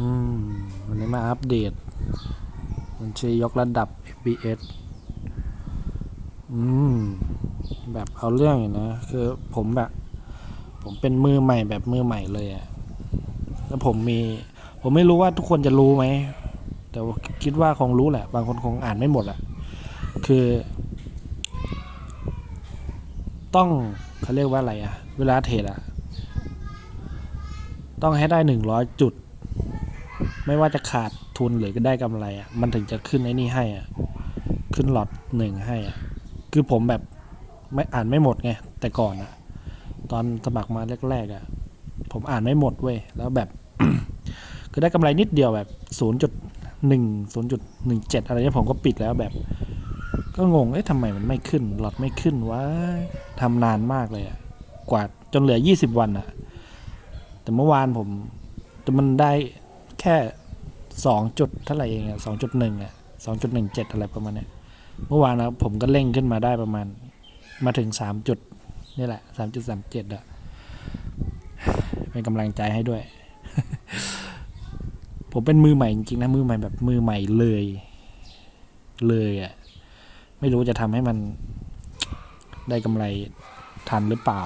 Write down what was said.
อืมวันนี้มาอัปเดต บัญชียกระดับ FBS อืม แบบเอาเรื่องอยู่นะ คือผมแบบ ผมเป็นมือใหม่แบบมือใหม่เลยอะแล้วผมมี ผมไม่รู้ว่าทุกคนจะรู้ไหม แต่คิดว่าคงรู้แหละ บางคนคงอ่านไม่หมดอะคือ ต้องเขาเรียกว่าอะไรอะเวลาเทรดอะต้องให้ได้หนึ่งร้อยจุด ไม่ว่าจะขาดทุนหรือก็ได้กำไรอะมันถึงจะขึ้นไอ้นี่ให้อะขึ้นหลอดหนึ่งให้อะคือผมแบบไม่อ่านไม่หมดไงแต่ก่อนอะ ตอนสมัครมาแรกๆอะ ผมอ่านไม่หมดเว้ยแล้วแบบ คือได้กำไรนิดเดียวแบบศูนย์จุดหนึ่งศูนย์จุดหนึ่งเจ็ดอะไรเงี้ยผมก็ปิดแล้วแบบ ก็งงเอ๊ะทำไมมันไม่ขึ้น หลอดไม่ขึ้นวะทำนานมากเลยอะกว่าจนเหลือยี่สิบวันอะ แต่เมื่อวานผมแต่มันได้ ค่สองจุดเท่าไหร่เองอะสองจุดหนึ่งอะสองจุดหนึ่งเจ็ดอะไรประมาณเนี้ยเมื่อวานนะผมก็เร่งขึ้นมาได้ประมาณ มาถึงสามจุดนี่แหละสามจุดสามเจ็ดอะเป็นกำลังใจให้ด้วย ผมเป็นมือใหม่จริงๆนะมือใหม่แบบมือใหม่เลย เลยอะไม่รู้จะทำให้มันได้กำไรทันหรือเปล่า